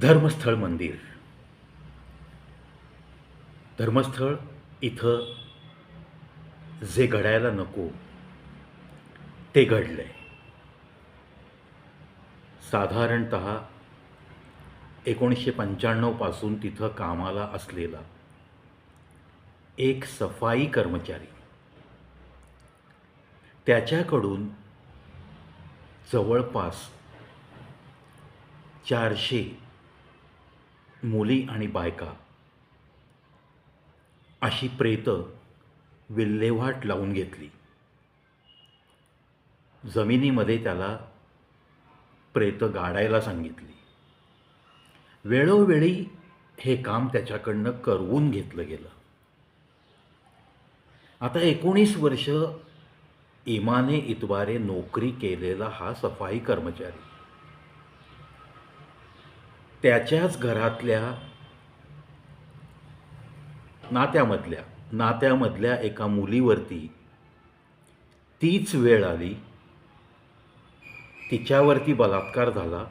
धर्मस्थळ मंदिर. धर्मस्थळ इथं जे घडायला नको ते घडलंय. साधारणत एकोणीसशे पंच्याण्णवपासून तिथं कामाला असलेला एक सफाई कर्मचारी त्याच्याकडून जवळपास चारशे मुली आणि बायका. अशी प्रेतं विल्हेवाट लावून घेतली. जमिनीमध्ये त्याला प्रेतं गाडायला सांगितली. वेळोवेळी हे काम त्याच्याकडनं करवून घेतलं गेलं. आता एकोणीस वर्ष इमाने इतवारे नोकरी केलेला हा सफाई कर्मचारी. त्याच्याच घरातल्या नात्यामधल्या नात्यामधल्या एका मुलीवरती तीच वेळ आली. तिच्यावरती बलात्कार झाला.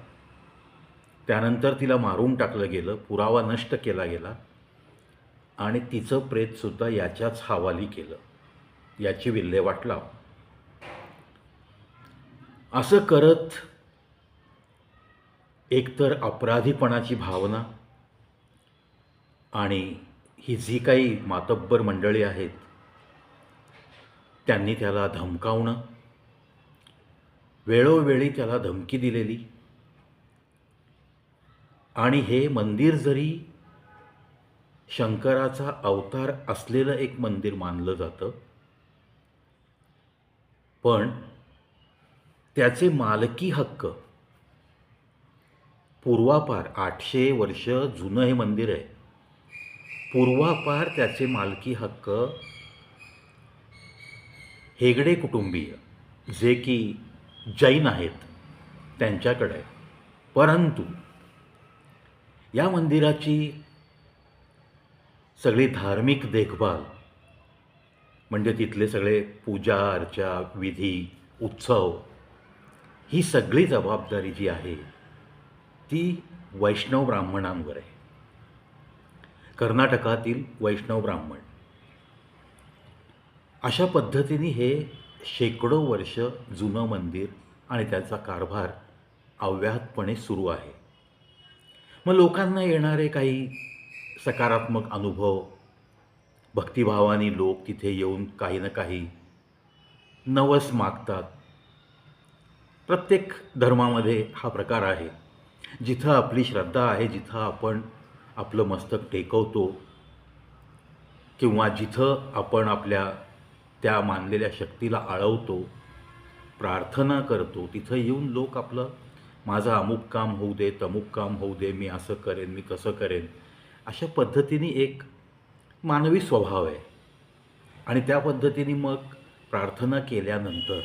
त्यानंतर तिला मारून टाकलं गेलं पुरावा नष्ट केला गेला आणि तिचं प्रेतसुद्धा याच्याच हवाली केलं. याची विल्हेवाट लाव. असं करत एकतर अपराधीपणाची भावना आणि ही जी काही मातब्बर मंडळी आहेत त्यांनी त्याला धमकावणं वेळोवेळी त्याला धमकी दिलेली. आणि हे मंदिर जरी शंकराचा अवतार असलेलं एक मंदिर मानलं जातं पण त्याचे मालकी हक्क पूर्वापार आठशे वर्ष जुनं हे मंदिर आहे. पूर्वापार त्याचे मालकी हक्क हेगडे कुटुंबीय जे की जैन आहेत त्यांच्याकडे आहे. परंतु या मंदिराची सगळी धार्मिक देखभाल म्हणजे तिथले सगळे पूजा अर्चा विधी उत्सव ही सगळी जबाबदारी जी आहे ती वैष्णव ब्राह्मणांवर आहे. कर्नाटकातील वैष्णव ब्राह्मण. अशा पद्धतीने हे शेकडो वर्ष जुनं मंदिर आणि त्याचा कारभार अव्याहतपणे सुरू आहे. मग लोकांना येणारे काही सकारात्मक अनुभव भक्तिभावाने लोक तिथे येऊन काही ना काही नवस मागतात. प्रत्येक धर्मामध्ये हा प्रकार आहे. जिथं आपली श्रद्धा आहे जिथं आपण आपलं मस्तक टेकवतो किंवा जिथं आपण आपल्या त्या मानलेल्या शक्तीला आळवतो प्रार्थना करतो तिथं येऊन लोक आपलं माझं अमुक काम होऊ दे तमुक काम होऊ दे मी असं करेन मी तसं करेन. अशा पद्धतीने एक मानवी स्वभाव आहे. आणि त्या पद्धतीने मग प्रार्थना केल्यानंतर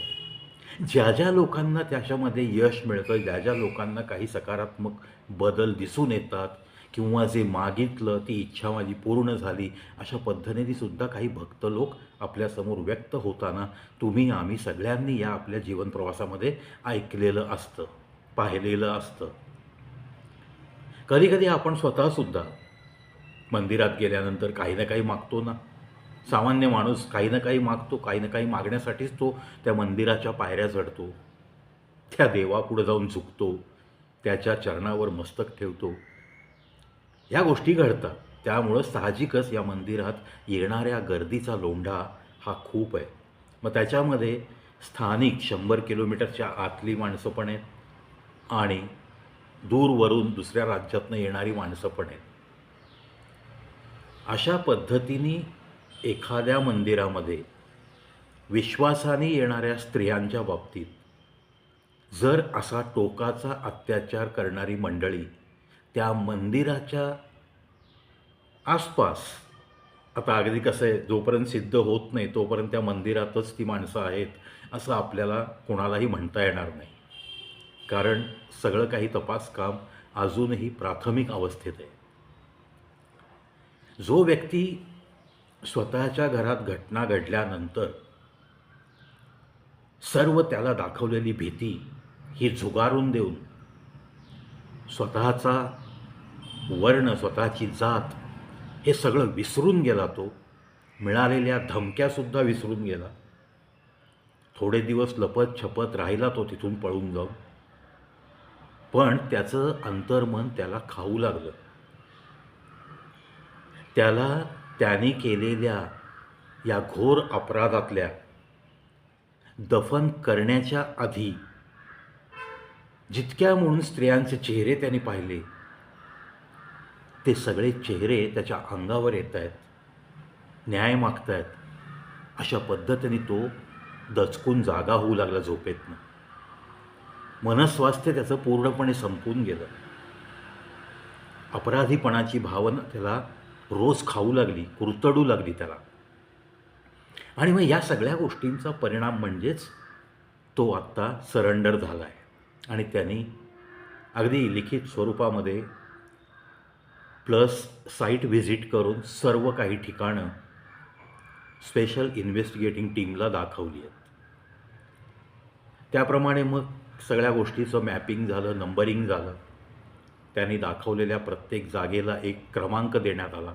ज्या ज्या लोकांना त्याच्यामध्ये यश मिळतं ज्या ज्या लोकांना काही सकारात्मक बदल दिसून येतात किंवा जे मागितलं ती इच्छा माझी पूर्ण झाली अशा पद्धतीने सुद्धा काही भक्त लोक आपल्यासमोर व्यक्त होताना तुम्ही आम्ही सगळ्यांनी या आपल्या जीवन प्रवासामध्ये ऐकलेलं असतं पाहिलेलं असतं. कधीकधी आपण स्वतःसुद्धा मंदिरात गेल्यानंतर काही ना काही मागतो ना. सामान्य माणूस काही ना काही मागतो काही ना काही मागण्यासाठीच तो त्या मंदिराच्या पायऱ्या चढतो. त्या देवापुढे जाऊन झुकतो. त्याच्या चरणावर मस्तक ठेवतो. ह्या गोष्टी घडतात. त्यामुळं साहजिकच या मंदिरात येणाऱ्या गर्दीचा लोंढा हा खूप आहे. मग त्याच्यामध्ये स्थानिक शंभर किलोमीटरच्या आतली माणसं पण आहेत आणि दूरवरून दुसऱ्या राज्यातनं येणारी माणसं पण आहेत. अशा पद्धतीने एखाद्या मंदिरामध्ये विश्वासाने येणाऱ्या स्त्रियांच्या बाबतीत जर असा टोकाचा अत्याचार करणारी मंडळी त्या मंदिराच्या आसपास आता अगदी कसं आहे जोपर्यंत सिद्ध होत नाही तोपर्यंत त्या मंदिरातच ती माणसं आहेत असं आपल्याला कोणालाही म्हणता येणार नाही. कारण सगळं काही तपास काम अजूनही प्राथमिक अवस्थेत आहे. जो व्यक्ती स्वतःच्या घरात घटना घडल्यानंतर सर्व त्याला दाखवलेली भीती ही झुगारून देऊन स्वतःचा वर्ण स्वतःची जात हे सगळं विसरून गेला तो. मिळालेल्या धमक्यासुद्धा विसरून गेला. थोडे दिवस लपत छपत राहिला तो तिथून पळून जाऊन. पण त्याचं अंतर्मन त्याला खाऊ लागलं. त्याला त्याने केलेल्या या घोर अपराधातल्या दफन करण्याच्या आधी जितक्या म्हणून स्त्रियांचे चेहरे त्याने पाहिले ते सगळे चेहरे त्याच्या अंगावर येत आहेत न्याय मागतायत अशा पद्धतीने तो दचकून जागा होऊ लागला झोपेतनं. मनस्वास्थ्य त्याचं पूर्णपणे संपून गेलं. अपराधीपणाची भावना त्याला रोज खाऊ लागली कुरतडू लागली त्याला. आणि मग या सगळ्या गोष्टींचा परिणाम म्हणजेच तो आत्ता सरेंडर झाला आहे आणि त्यांनी अगदी लिखित स्वरूपामध्ये प्लस साईट व्हिजिट करून सर्व काही ठिकाणं स्पेशल इन्व्हेस्टिगेटिंग टीमला दाखवली आहेत. त्याप्रमाणे मग सगळ्या गोष्टीचं मॅपिंग झालं नंबरिंग झालं. त्यांनी दाखवलेल्या प्रत्येक जागेला एक क्रमांक देण्यात आला.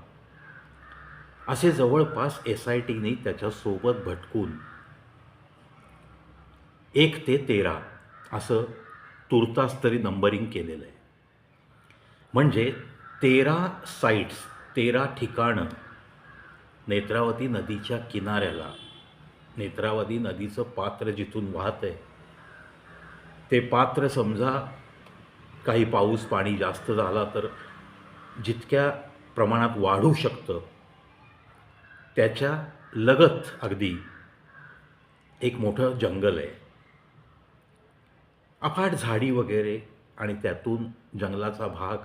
असे जवळपास एस आय टीने त्याच्यासोबत भटकून एक ते तेरा असं तुर्तास तरी नंबरिंग केलेलं आहे. म्हणजे तेरा साईट्स तेरा ठिकाणं नेत्रावती नदीच्या किनाऱ्याला नेत्रावती नदीचं पात्र जिथून वाहत आहे ते पात्र समजा काही पाऊस पाणी जास्त झाला तर जितक्या प्रमाणात वाढू शकतं त्याच्या लगत अगदी एक मोठं जंगल आहे. अफाट झाडी वगैरे आणि त्यातून जंगलाचा भाग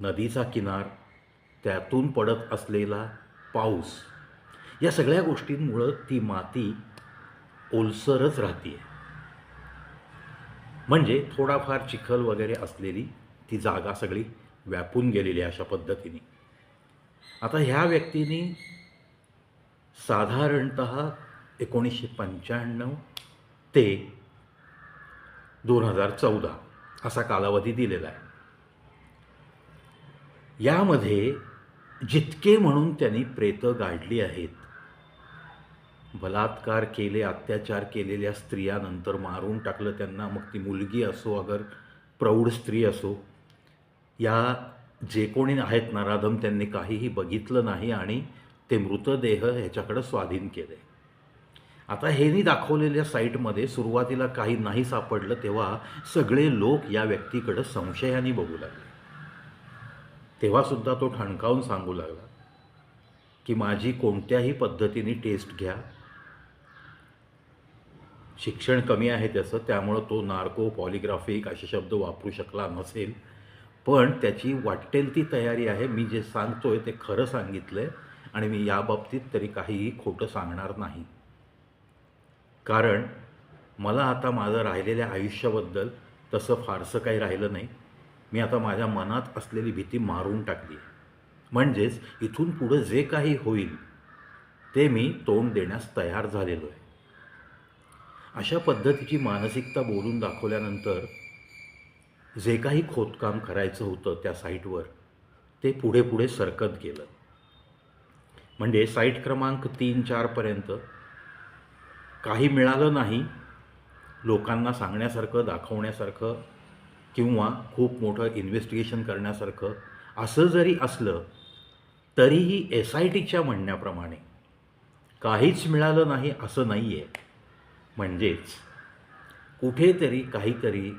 नदीचा किनार त्यातून पडत असलेला पाऊस या सगळ्या गोष्टींमुळं ती माती ओलसरच राहते म्हणजे थोडाफार चिखल वगैरे असलेली ती जागा सगळी व्यापून गेलेली अशा पद्धतीने. आता ह्या व्यक्तीने साधारणत एकोणीसशे पंच्याण्णव ते दोन हजार चौदा असा कालावधी दिलेला आहे. यामध्ये जितके म्हणून त्यांनी प्रेतं गाडली आहेत बलात्कार केले अत्याचार केलेल्या स्त्रियानंतर मारून टाकलं त्यांना. मग ती मुलगी असो अगर प्रौढ स्त्री असो या जे कोणी आहेत नराधम त्यांनी काहीही बघितलं नाही आणि ते मृतदेह ह्याच्याकडं स्वाधीन केले. आता हेनी दाखवलेल्या साईटमध्ये सुरुवातीला काही नाही सापडलं तेव्हा सगळे लोक या व्यक्तीकडं संशयाने बघू लागले. तेव्हासुद्धा तो ठणकावून सांगू लागला की माझी कोणत्याही पद्धतीने टेस्ट घ्या शिक्षण कमी आहे त्याचं त्यामुळं तो नार्को पॉलिग्राफिक असे शब्द वापरू शकला नसेल. पण त्याची वाटेल ती तयारी आहे. मी जे सांगतो आहे ते खरं सांगितलं आहे आणि मी याबाबतीत तरी काहीही खोटं सांगणार नाही. कारण मला आता माझं राहिलेल्या आयुष्याबद्दल तसं फारसं काही राहिलं नाही. मी आता माझ्या मनात असलेली भीती मारून टाकली. आहे म्हणजेच इथून पुढं जे काही होईल ते मी तोंड देण्यास तयार झालेलो आहे. अशा पद्धतीची मानसिकता बोलून दाखवल्यानंतर जे काही खोदकाम करायचं होतं त्या साईटवर ते पुढे पुढे सरकत गेलं. म्हणजे साईट क्रमांक तीन चारपर्यंत काही मिळालं नाही लोकांना सांगण्यासारखं दाखवण्यासारखं किंवा खूप मोठं इन्व्हेस्टिगेशन करण्यासारखं असं जरी असलं तरीही एस आय टीच्या म्हणण्याप्रमाणे काहीच मिळालं नाही असं नाही आहे म्हणजेच कुठेतरी काहीतरी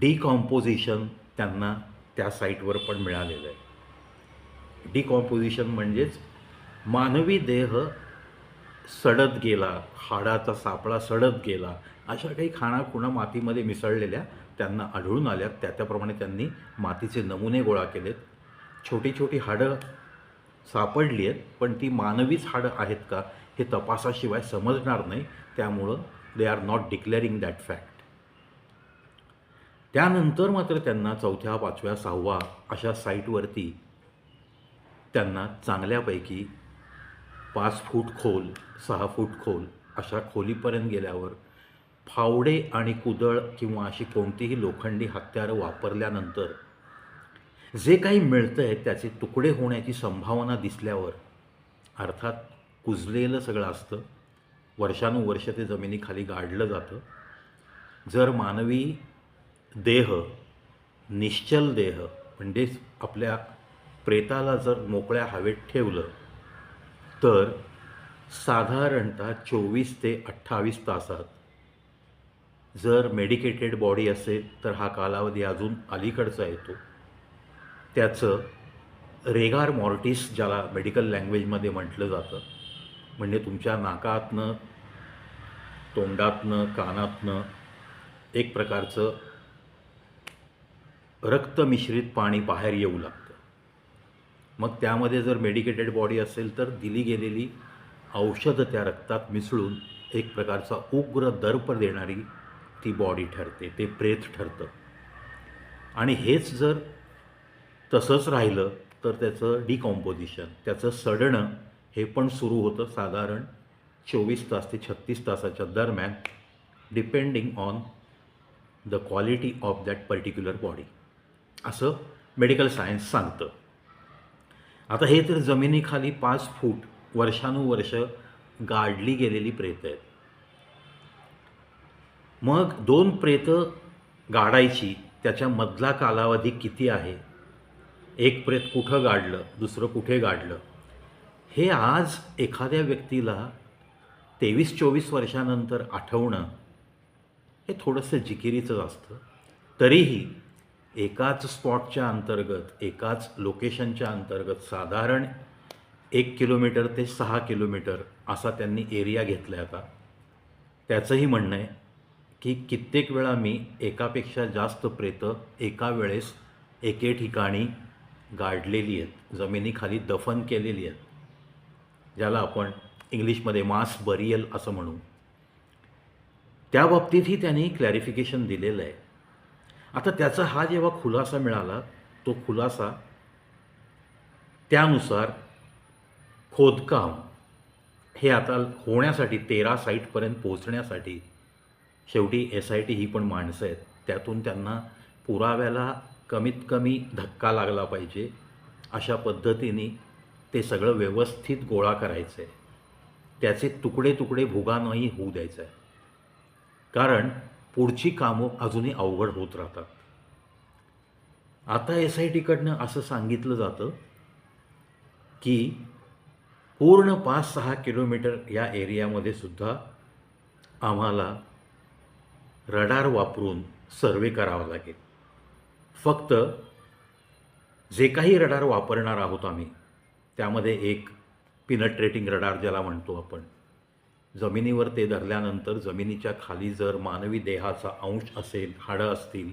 डिकॉम्पोजिशन त्यांना त्या साईटवर पण मिळालेलं आहे. डिकॉम्पोजिशन म्हणजेच मानवी देह सडत गेला हाडाचा सापळा सडत गेला अशा काही खाणाखुणा मातीमध्ये मिसळलेल्या त्यांना आढळून आल्या. त्या त्याप्रमाणे त्यांनी मातीचे नमुने गोळा केलेत. छोटी छोटी हाडं सापडली आहेत पण ती मानवीच हाडं आहेत का? हे तपासाशिवाय समजणार नाही. त्यामुळं they are not declaring that fact त्यानंतर मात्र त्यांना चौथ्या पाचव्या सहावा अशा साईटवरती त्यांना चांगल्यापैकी पाच फूट खोल सहा फूट खोल अशा खोलीपर्यंत गेल्यावर फावडे आणि कुदळ किंवा अशी कोणतीही लोखंडी हत्यारं वापरल्यानंतर जे काही मिळतं आहे त्याचे तुकडे होण्याची संभावना दिसल्यावर अर्थात कुजलेलं सगळं असतं. वर्षानुवर्ष ते जमिनीखाली गाडलं जातं. जर मानवी देह निश्चल देह म्हणजेच आपल्या प्रेताला जर मोकळ्या हवेत ठेवलं तर साधारणतः चोवीस ते अठ्ठावीस तासात जर मेडिकेटेड बॉडी असेल तर हा कालावधी अजून अलीकडचा येतो. त्याचं रेगार मॉर्टिस ज्याला मेडिकल लँग्वेजमध्ये म्हटलं जातं म्हणजे तुमच्या नाकातनं तोंडातनं कानातनं एक प्रकारचं रक्तमिश्रित पाणी बाहेर येऊ लागतं. मग त्यामध्ये जर मेडिकेटेड बॉडी असेल तर दिली गेलेली औषधं त्या रक्तात मिसळून एक प्रकारचा उग्र दर्प देणारी ती बॉडी ठरते ते प्रेत ठरतं. आणि हेच जर तसंच राहिलं तर त्याचं डिकॉम्पोजिशन त्याचं सडणं हे पण सुरू होतं साधारण चोवीस तास ते छत्तीस तासाच्या दरम्यान depending on the quality of that particular body असं मेडिकल सायन्स सांगतं. आता हे तर जमिनीखाली पाच फूट वर्षानुवर्ष गाडली गेलेली प्रेत आहेत. मग दोन प्रेतं गाडायची त्याच्या मधला कालावधी किती आहे? एक प्रेत कुठं गाडलं दुसरं कुठे गाडलं? हे आज एखाद्या व्यक्तीला तेवीस चोवीस वर्षानंतर आठवणं हे थोडंसं जिकिरीचंच असतं. तरीही एकाच स्पॉटच्या अंतर्गत एकाच लोकेशनच्या अंतर्गत साधारण एक किलोमीटर ते सहा किलोमीटर असा त्यांनी एरिया घेतला आता. त्याचंही म्हणणं आहे की कित्येक वेळा मी एकापेक्षा जास्त प्रेतं एका वेळेस एके ठिकाणी गाडलेली आहेत जमिनीखाली दफन केलेली आहेत. ज्याला आपण इंग्लिशमध्ये मास बरियल असं म्हणू. त्या बाबतीतही त्यांनी क्लॅरिफिकेशन दिलेलं आहे. आता त्याचा हा जेव्हा खुलासा मिळाला तो खुलासा त्यानुसार खोदकाम हे आता होण्यासाठी तेरा साईटपर्यंत पोहोचण्यासाठी शेवटी एस आय टी ही पण माणसं आहेत. त्यातून त्यांना पुराव्याला कमीत कमी धक्का लागला पाहिजे अशा पद्धतीने ते सगळं व्यवस्थित गोळा करायचं आहे त्याचे तुकडे तुकडे भुगानही होऊ द्यायचं आहे कारण पुढची कामं अजूनही अवघड होत राहतात. आता एस आय टीकडनं असं सांगितलं जातं की पूर्ण पाच सहा किलोमीटर या एरियामध्ये सुद्धा आम्हाला रडार वापरून सर्वे करावा लागेल. फक्त जे काही रडार वापरणार आहोत आम्ही त्यामध्ये एक पिनट्रेटिंग रडार ज्याला म्हणतो आपण. जमिनीवर ते धरल्यानंतर जमिनीच्या खाली जर मानवी देहाचा अंश असेल हाडं असतील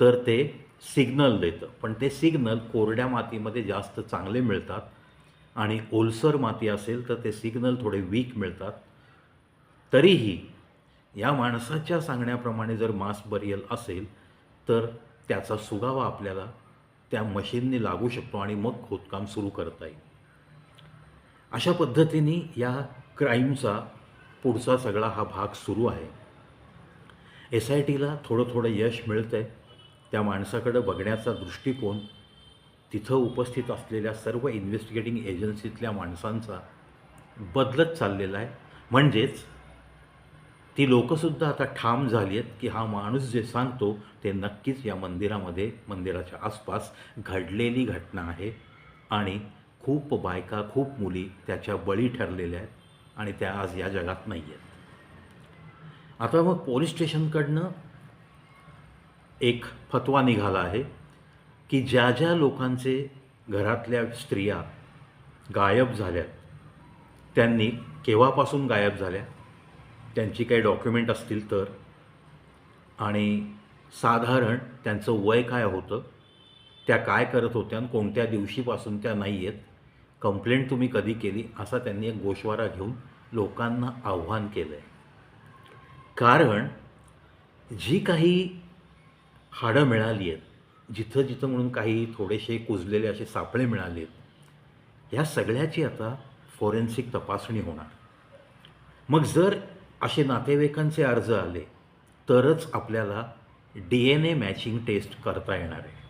तर ते सिग्नल देतं. पण ते सिग्नल कोरड्या मातीमध्ये जास्त चांगले मिळतात आणि ओलसर माती असेल तर ते सिग्नल थोडे वीक मिळतात. तरीही या माणसाच्या सांगण्याप्रमाणे जर मास बरियल असेल तर त्याचा सुगावा आपल्याला त्या मशीनने लागू शकतो आणि मग खोदकाम सुरू करता येईल. अशा पद्धतीने या क्राईमचा पुढचा सगळा हा भाग सुरू आहे. एस आय टीला थोडं थोडं यश मिळतं आहे त्या माणसाकडं बघण्याचा दृष्टिकोन तिथं उपस्थित असलेल्या सर्व इन्व्हेस्टिगेटिंग एजन्सीतल्या माणसांचा बदलत चाललेला आहे. म्हणजेच ती लोकंसुद्धा आता ठाम झाली आहेत की हा माणूस जे सांगतो ते नक्कीच या मंदिरामध्ये मंदिराच्या आसपास घडलेली घटना आहे. आणि खूप बायका खूप मुली त्याच्या बळी ठरलेल्या आहेत आणि त्या आज या जगात नाही आहेत. आता मग पोलीस स्टेशनकडनं एक फतवा निघाला आहे की ज्या ज्या लोकांचे घरातल्या स्त्रिया गायब झाल्या त्यांनी केव्हापासून गायब झाल्या? त्यांची काही डॉक्युमेंट असतील तर. आणि साधारण त्यांचं वय काय होतं? त्या काय करत होत्या आणि कोणत्या दिवशीपासून त्या नाही आहेत कंप्लेंट तुम्ही कधी केली? असा त्यांनी एक गोषवारा घेऊन लोकांना आव्हान केलं आहे कारण जी काही हाडं मिळाली आहेत जिथं जिथं म्हणून काही थोडेसे कुजलेले असे सापळे मिळाले आहेत या सगळ्याची आता फॉरेन्सिक तपासणी होणार. मग जर असे नातेवाईकांचे अर्ज आले तरच आपल्याला D N A matching test करता येणार आहे.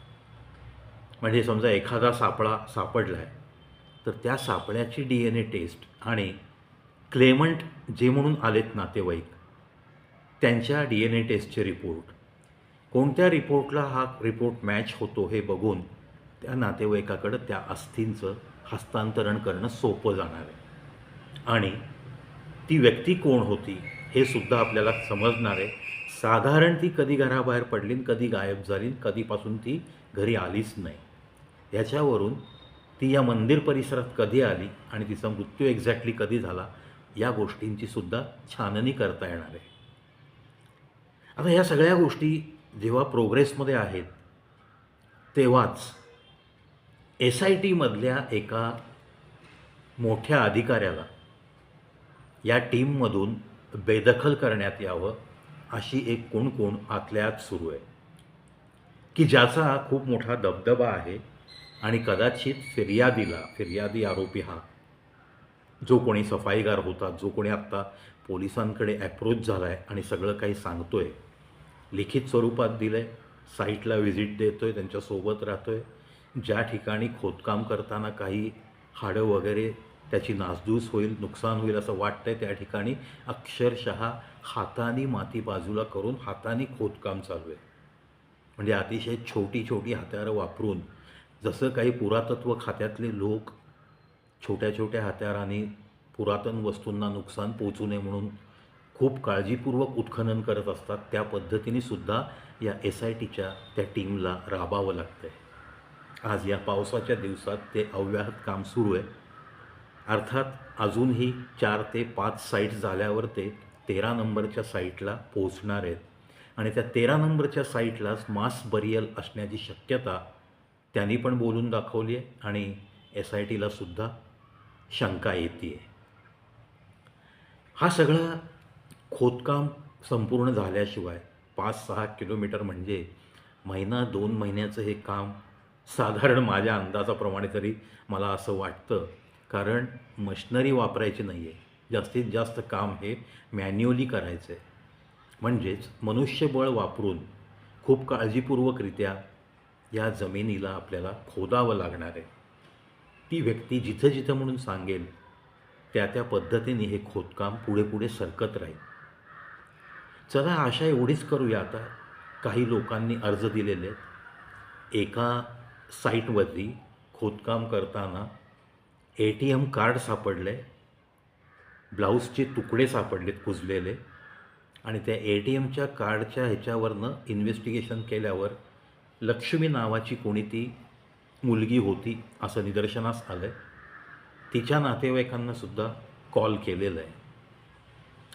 म्हणजे समजा एखादा सापळा सापडला आहे तर त्या सापळ्याची डी एन ए टेस्ट आणि क्लेमंट जे म्हणून आलेत नातेवाईक त्यांच्या डी एन ए टेस्टचे रिपोर्ट कोणत्या रिपोर्टला हा रिपोर्ट मॅच होतो हे बघून त्या नातेवाईकाकडं त्या अस्थींचं हस्तांतरण करणं सोपं जाणार आहे. आणि ती व्यक्ती कोण होती हे सुद्धा आपल्याला समजणार आहे. साधारण ती कधी घराबाहेर पडली कधी गायब झाली कधीपासून ती घरी आलीच नाही. ह्याच्यावरून ती या मंदिर परिसरात कधी आली आणि तिचा मृत्यू एक्झॅक्टली कधी झाला या गोष्टींची सुद्धा छाननी करता येणार आहे. आता ह्या सगळ्या गोष्टी जेव्हा प्रोग्रेसमध्ये आहेत तेव्हाच एस आय टीमधल्या एका मोठ्या अधिकाऱ्याला या टीममधून बेदखल करण्यात यावं अशी एक कुणकुण आतल्यात सुरू आहे. की ज्याचा खूप मोठा दबदबा आहे आणि कदाचित फिर्यादीला फिर्यादी आरोपी हा जो कोणी सफाईगार होता जो कोणी आत्ता पोलिसांकडे ॲप्रोच झाला आहे आणि सगळं काही सांगतो आहे लिखित स्वरूपात दिलं आहे साईटला व्हिजिट देतो आहे त्यांच्यासोबत राहतो आहे ज्या ठिकाणी खोदकाम करताना काही हाडं वगैरे त्याची नासधूस होईल नुकसान होईल असं वाटतंय त्या ठिकाणी. अक्षरशः हाताने माती बाजूला करून हाताने खोदकाम चालू आहे. म्हणजे अतिशय छोटी छोटी हत्यारं वापरून जसं काही पुरातत्व खात्यातले लोक छोट्या छोट्या हत्याराने पुरातन वस्तूंना नुकसान पोचू नये म्हणून खूप काळजीपूर्वक उत्खनन करत असतात त्या पद्धतीने सुद्धा या एस आय टीच्या त्या टीमला राबावं लागतं आहे आज या पावसाच्या दिवसात ते अव्याहत काम सुरू आहे. अर्थात अजूनही चार ते पाच साईट्स झाल्यावर ते तेरा नंबरच्या साईटला पोहोचणार आहेत. आणि त्या तेरा नंबरच्या साईटलाच मास बरियल असण्याची शक्यता त्यांनी पण बोलून दाखवली आहे आणि एस आय टीला सुद्धा शंका येते हा सगळा खोदकाम संपूर्ण झाल्याशिवाय पाच सहा किलोमीटर म्हणजे महिना दोन महिन्याचं हे काम साधारण माझ्या अंदाजाप्रमाणे तरी मला असं वाटतं कारण मशिनरी वापरायची नाही आहे जास्तीत जास्त काम हे मॅन्युअली करायचं आहे म्हणजेच मनुष्यबळ वापरून खूप काळजीपूर्वकरित्या या जमिनीला आपल्याला खोदावं लागणार आहे. ती व्यक्ती जिथं जिथं म्हणून सांगेल त्या त्या पद्धतीने हे खोदकाम पुढे पुढे सरकत राहील. चला आशा एवढीच करूया आता. काही लोकांनी अर्ज दिलेले आहेत. एका साईटवरती खोदकाम करताना ए टी एम कार्ड सापडले ब्लाऊजचे तुकडे सापडलेत कुजलेले आणि त्या ए टी एमच्या कार्डच्या ह्याच्यावरनं इन्व्हेस्टिगेशन केल्यावर लक्ष्मी नावाची कोणी ती मुलगी होती असं निदर्शनास आलं आहे तिच्या नातेवाईकांना सुद्धा कॉल केलेला आहे.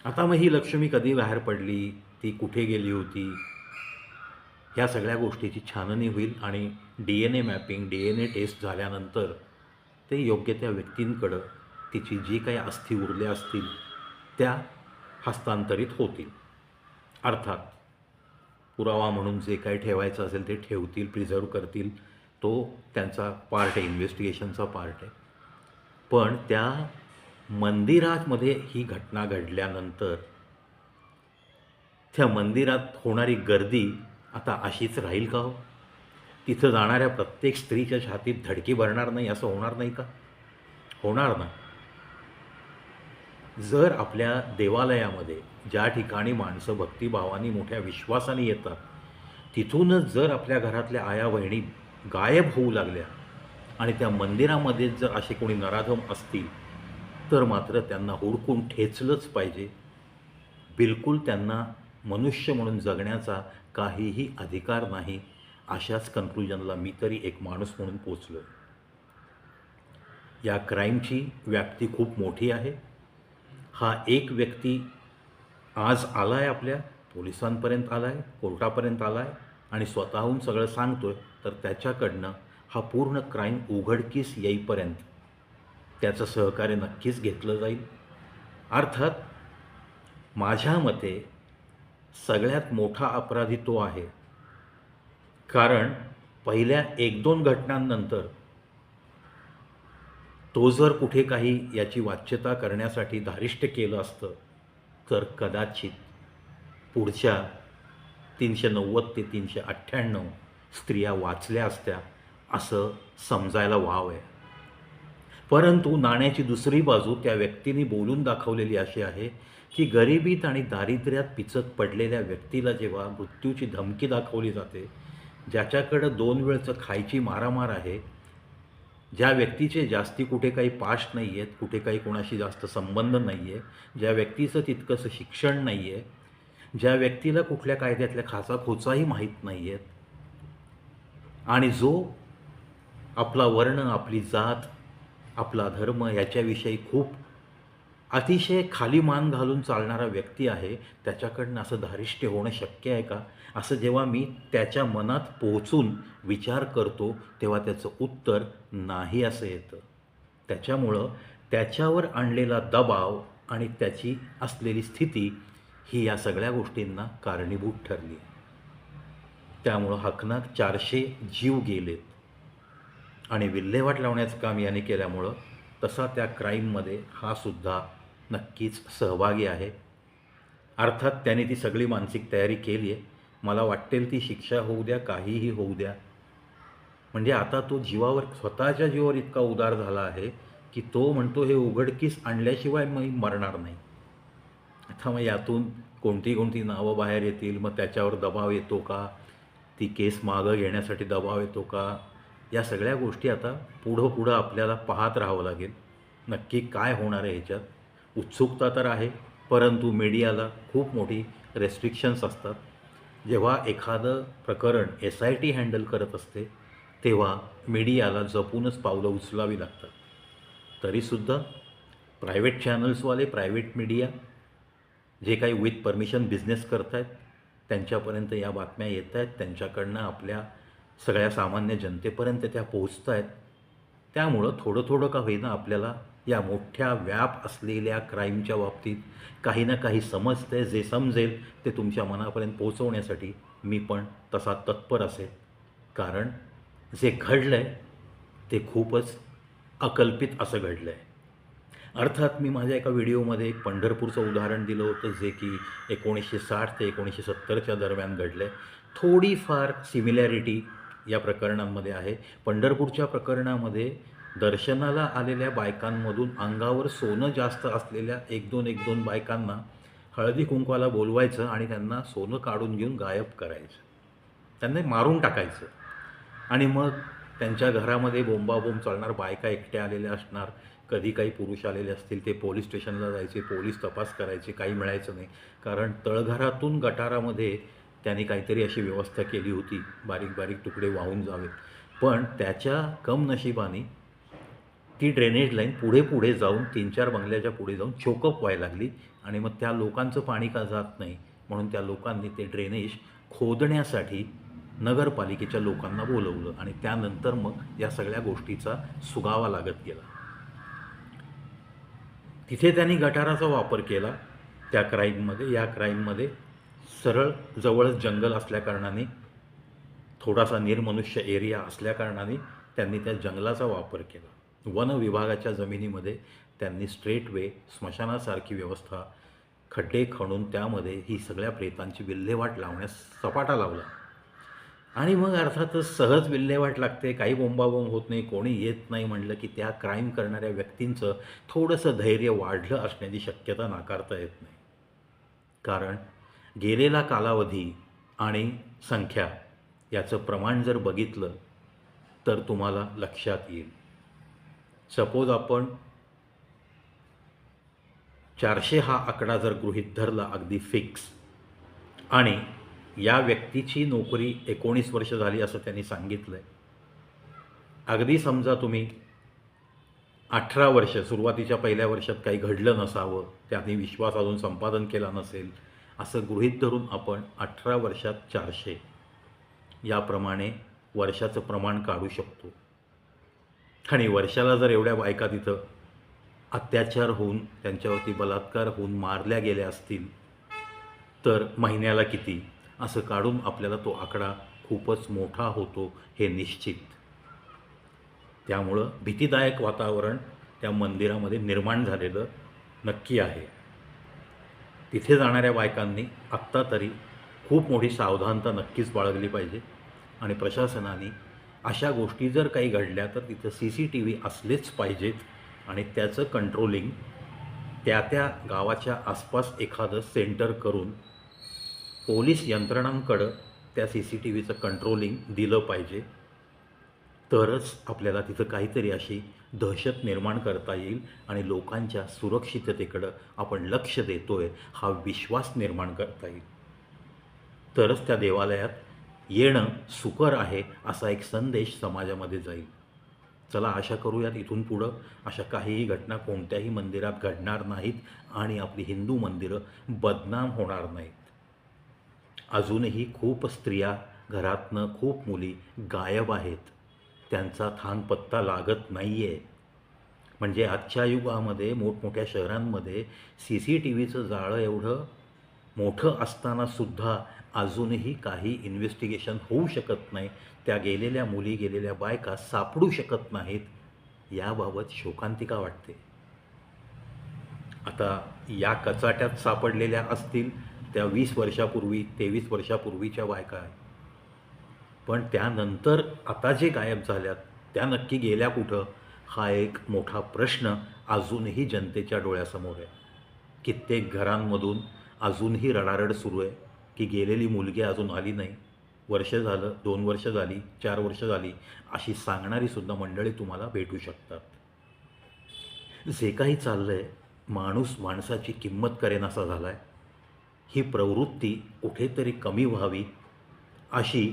आता मग ही लक्ष्मी कधी बाहेर पडली ती कुठे गेली होती? ह्या सगळ्या गोष्टीची छाननी होईल आणि D N A mapping D N A test झाल्यानंतर ते योग्य त्या व्यक्तींकडं तिची जी काही अस्थी उरल्या असतील त्या हस्तांतरित होतील. अर्थात पुरावा म्हणून जे काही ठेवायचं असेल ते ठेवतील प्रिझर्व करतील तो त्यांचा पार्ट आहे इन्व्हेस्टिगेशनचा पार्ट आहे. पण त्या मंदिरामध्ये ही घटना घडल्यानंतर त्या मंदिरात होणारी गर्दी आता अशीच राहील का हो? तिथं जाणाऱ्या प्रत्येक स्त्रीच्या छातीत धडकी भरणार नाही असं होणार नाही का? होणार ना? जर आपल्या देवालयामध्ये ज्या ठिकाणी माणसं भक्तिभावानी मोठ्या विश्वासाने येतात तिथूनच जर आपल्या घरातल्या आया बहिणी गायब होऊ लागल्या आणि त्या मंदिरामध्ये जर असे कोणी नराधम असतील तर मात्र त्यांना हुडकून ठेचलंच पाहिजे. बिलकुल त्यांना मनुष्य म्हणून जगण्याचा काहीही अधिकार नाही. अशाच कन्क्लुजनला मी तरी एक माणूस म्हणून पोचलो या क्राईमची व्याप्ती खूप मोठी आहे. हा एक व्यक्ती आज आला आहे आपल्या पोलिसांपर्यंत आला आहे कोर्टापर्यंत आला आहे आणि स्वतःहून सगळं सांगतो आहे तर त्याच्याकडनं हा पूर्ण क्राईम उघडकीस येईपर्यंत त्याचं सहकार्य नक्कीच घेतलं जाईल. अर्थात माझ्या मते सगळ्यात मोठा अपराधी तो आहे. कारण पहिल्या एक दोन घटनांनंतर तो जर कुठे काही याची वाच्यता करण्यासाठी धारिष्ट केलं असतं तर कदाचित पुढच्या तीनशे नव्वद ते तीनशे अठ्ठ्याण्णव स्त्रिया वाचल्या असत्या असं समजायला वाव आहे परंतु नाण्याची दुसरी बाजू त्या व्यक्तीने बोलून दाखवलेली अशी आहे की गरिबीत आणि दारिद्र्यात पिचत पडलेल्या व्यक्तीला जेव्हा मृत्यूची धमकी दाखवली जाते ज्याच्याकडं दोन वेळचं खायची मारामार आहे ज्या व्यक्तीचे जास्ती कुठे काही पास्ट नाही आहेत कुठे काही कोणाशी जास्त संबंध नाही आहे ज्या व्यक्तीचं तितकंसं शिक्षण नाही आहे ज्या व्यक्तीला कुठल्या कायद्यातल्या खाचा खोचाही माहीत नाही आहेत आणि जो आपला वर्ण आपली जात आपला धर्म याच्याविषयी खूप अतिशय खाली मान घालून चालणारा व्यक्ती आहे त्याच्याकडनं असं धारिष्ट्य होणं शक्य आहे का? असं जेव्हा मी त्याच्या मनात पोहोचून विचार करतो तेव्हा त्याचं उत्तर नाही असं येतं. त्याच्यामुळं त्याच्यावर आणलेला दबाव आणि त्याची असलेली स्थिती ही या सगळ्या गोष्टींना कारणीभूत ठरली. त्यामुळं हकनात चारशे जीव गेलेत. आणि विल्हेवाट लावण्याचं काम याने केल्यामुळं तसा त्या क्राईममध्ये हा सुद्धा नक्कीच सहभागी आहे. अर्थात त्याने ती सगळी मानसिक तयारी केली आहे मला वाटेल ती शिक्षा होऊ द्या काहीही होऊ द्या. म्हणजे आता तो जीवावर स्वतःच्या जीवावर इतका उदार झाला आहे की तो म्हणतो हे उघडकीस आणल्याशिवाय मी मरणार नाही. आता मग यातून कोणती कोणती नावं बाहेर येतील? मग त्याच्यावर दबाव येतो का? ती केस मागं घेण्यासाठी दबाव येतो का? या सगळ्या गोष्टी आता पुढं पुढं आपल्याला पाहत राहावं लागेल. नक्की काय होणार आहे ह्याच्यात? उत्सुकता तर आहे परंतु मीडियाला खूप मोठी रेस्ट्रिक्शन्स असतात. जेव्हा एखादं प्रकरण एस आय टी हँडल करत असते तेव्हा मीडियाला जपूनच पावलं उचलावी लागतात. तरीसुद्धा प्रायव्हेट चॅनल्सवाले प्रायव्हेट मीडिया जे काही विथ परमिशन बिझनेस करत आहेत त्यांच्यापर्यंत या बातम्या येत आहेत त्यांच्याकडनं आपल्या सगळ्या सामान्य जनतेपर्यंत त्या पोहोचत आहेत त्यामुळं थोडं थोडं का होईना आपल्याला या मोठ्या व्याप असलेल्या क्राईमच्या बाबतीत काही ना काही समजते जे समजेल ते तुमच्या मनापर्यंत पोहोचवण्यासाठी मी पण तसा तत्पर असेल. कारण जे घडलं आहे ते खूपच अकल्पित असं घडलं आहे अर्थात मी माझ्या एका व्हिडिओमध्ये एक पंढरपूरचं उदाहरण दिलं होतं जे की एकोणीसशे साठ ते एकोणीसशे सत्तरच्या दरम्यान घडलं आहे थोडीफार सिमिलॅरिटी या प्रकरणांमध्ये आहे. पंढरपूरच्या प्रकरणामध्ये दर्शनाला आलेल्या बायकांमधून अंगावर सोनं जास्त असलेल्या एक दोन एक दोन बायकांना हळदी कुंकवाला बोलवायचं आणि त्यांना सोनं काढून घेऊन गायब करायचं. त्यांना मारून टाकायचं. आणि मग त्यांच्या घरामध्ये बोंबाबोंब चालणार बायका एकट्या आलेल्या असणार कधी काही पुरुष आलेले असतील ते पोलीस स्टेशनला जायचे पोलीस तपास करायचे काही मिळायचं नाही. कारण तळघरातून गटारामध्ये त्यांनी काहीतरी अशी व्यवस्था केली होती बारीक बारीक तुकडे वाहून जावेत. पण त्याच्या कम नशिबाने ती ड्रेनेज लाईन पुढे पुढे जाऊन तीन चार बंगल्याच्या पुढे जाऊन चोकअप व्हायला लागली आणि मग त्या लोकांचं पाणी का जात नाही म्हणून त्या लोकांनी ते ड्रेनेज खोदण्यासाठी नगरपालिकेच्या लोकांना बोलवलं आणि त्यानंतर मग या सगळ्या गोष्टीचा सुगावा लागत गेला. तिथे त्यांनी गटाराचा वापर केला. त्या क्राईममध्ये या क्राईममध्ये सरळ जवळच जंगल असल्याकारणाने थोडासा निर्मनुष्य एरिया असल्याकारणाने त्यांनी त्या जंगलाचा वापर केला. वन विभागाच्या जमिनीमध्ये त्यांनी स्ट्रेट वे स्मशानासारखी व्यवस्था खड्डे खणून त्यामध्ये ही सगळ्या प्रेतांची विल्हेवाट लावण्यास सपाटा लावला. आणि मग अर्थातच सहज विल्हेवाट लागते काही बोंबाबोंब होत नाही कोणी येत नाही म्हटलं की त्या क्राईम करणाऱ्या व्यक्तींचं थोडंसं धैर्य वाढलं असण्याची शक्यता नाकारता येत नाही. कारण गेलेला कालावधी आणि संख्या याचं प्रमाण जर बघितलं तर तुम्हाला लक्षात येईल. सपोज आपण चारशे हा आकडा जर गृहीत धरला अगदी फिक्स आणि या व्यक्तीची नोकरी एकोणीस वर्ष झाली असं त्यांनी सांगितलं आहे अगदी समजा तुम्ही अठरा वर्ष सुरुवातीच्या पहिल्या वर्षात काही घडलं नसावं त्याने विश्वास अजून संपादन केला नसेल असं गृहीत धरून आपण अठरा वर्षात चारशे याप्रमाणे वर्षाचं प्रमाण काढू शकतो. आणि वर्षाला जर एवढ्या बायका तिथं अत्याचार होऊन त्यांच्यावरती बलात्कार होऊन मारल्या गेल्या असतील तर महिन्याला किती? असं काढून आपल्याला तो आकडा खूपच मोठा होतो हे निश्चित. त्यामुळं भीतीदायक वातावरण त्या मंदिरामध्ये निर्माण झालेलं नक्की आहे. तिथे जाणाऱ्या बायकांनी आत्ता तरी खूप मोठी सावधानता नक्कीच बाळगली पाहिजे आणि प्रशासनाने अशा गोष्टी जर काही घडल्या तर तिथं सी सी टी व्ही असलेच पाहिजेत आणि त्याचं कंट्रोलिंग त्या त्या गावाच्या आसपास एखादं सेंटर करून पोलीस यंत्रणांकडं त्या सी सी टी व्हीचं कंट्रोलिंग दिलं पाहिजे. तरच आपल्याला तिथं काहीतरी अशी दहशत निर्माण करता येईल आणि लोकांच्या सुरक्षिततेकडं आपण लक्ष देतोय हा विश्वास निर्माण करता येईल. तरच त्या देवालयात येणं सुकर आहे असा एक संदेश समाजामध्ये जाईल. चला आशा करूयात इथून पुढं. अशा काहीही घटना कोणत्याही मंदिरात घडणार नाहीत आणि आपली हिंदू मंदिरं बदनाम होणार नाहीत. अजूनही खूप स्त्रिया घरातनं खूप मुली गायब आहेत. त्यांचा थांगपत्ता लागत नाही आहे म्हणजे आजच्या युगामध्ये मोठमोठ्या शहरांमध्ये सी सी टी व्हीचं जाळं एवढं मोठं असतानासुद्धा अजूनही काही इन्व्हेस्टिगेशन होऊ शकत नाही. त्या गेलेल्या मुली गेलेल्या बायका सापडू शकत नाहीत याबाबत शोकांतिका वाटते. आता या कचाट्यात सापडलेल्या असतील त्या वीस वर्षापूर्वी तेवीस वर्षापूर्वीच्या बायका. आहेत पण त्यानंतर आता जे गायब झाल्यात त्या नक्की गेल्या कुठं? हा एक मोठा प्रश्न अजूनही जनतेच्या डोळ्यासमोर आहे. कित्येक घरांमधून अजूनही रडारड सुरू आहे. की गेलेली मुलगी अजून आली नाही. वर्ष झालं दोन वर्ष झाली चार वर्ष झाली अशी सांगणारी सुद्धा मंडळी तुम्हाला भेटू शकतात. जे काही चाललं आहे माणूस माणसाची किंमत करेन असा झाला आहे ही प्रवृत्ती कुठेतरी कमी व्हावी अशी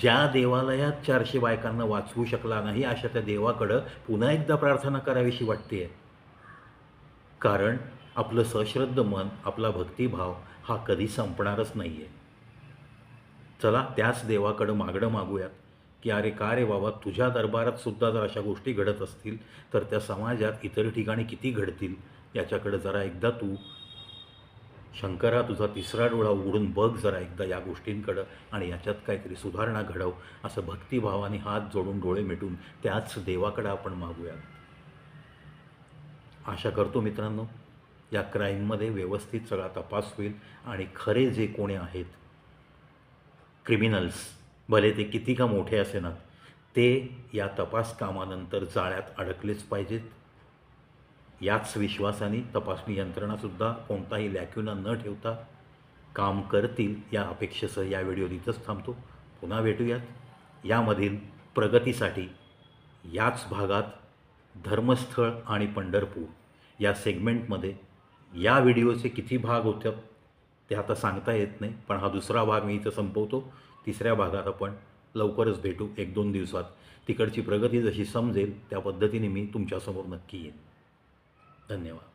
ज्या देवालयात चारशे बायकांना वाचवू शकला नाही अशा त्या देवाकडं पुन्हा एकदा प्रार्थना करावीशी वाटते कारण आपलं सश्रद्ध मन आपला भक्तिभाव हा कधी संपणारच नाही आहे चला त्याच देवाकडं मागणं मागूयात की अरे का रे बाबा तुझ्या दरबारात सुद्धा जर अशा गोष्टी घडत असतील तर त्या समाजात इतर ठिकाणी किती घडतील याच्याकडं जरा एकदा तू शंकरा तुझा तिसरा डोळा उघडून बघ जरा एकदा या गोष्टींकडं आणि याच्यात काहीतरी सुधारणा घडव असं भक्तिभावाने हात जोडून डोळे मिटून त्याच देवाकडं आपण मागूयात. आशा करतो मित्रांनो या क्राईममध्ये व्यवस्थित सगळा तपास होईल आणि खरे जे कोणी आहेत क्रिमिनल्स भले ते किती का मोठे असेनात ते या तपास कामानंतर जाळ्यात अडकलेच पाहिजेत. याच विश्वासाने तपासणी यंत्रणासुद्धा कोणताही लॅक्युना न ठेवता काम करतील या अपेक्षेसह या व्हिडिओ इथंच थांबतो. पुन्हा भेटूयात. यामधील प्रगतीसाठी याच भागात धर्मस्थळ आणि पंढरपूर या सेगमेंटमध्ये या व्हिडिओचे किती भाग होते ते आता सांगता येत नाही पण हा दुसरा भाग मी इथं संपवतो. तिसऱ्या भागात आपण लवकरच भेटू एक दोन दिवसात. तिकडची प्रगती जशी समजेल त्या पद्धतीने मी तुमच्यासमोर नक्की येईन. धन्यवाद.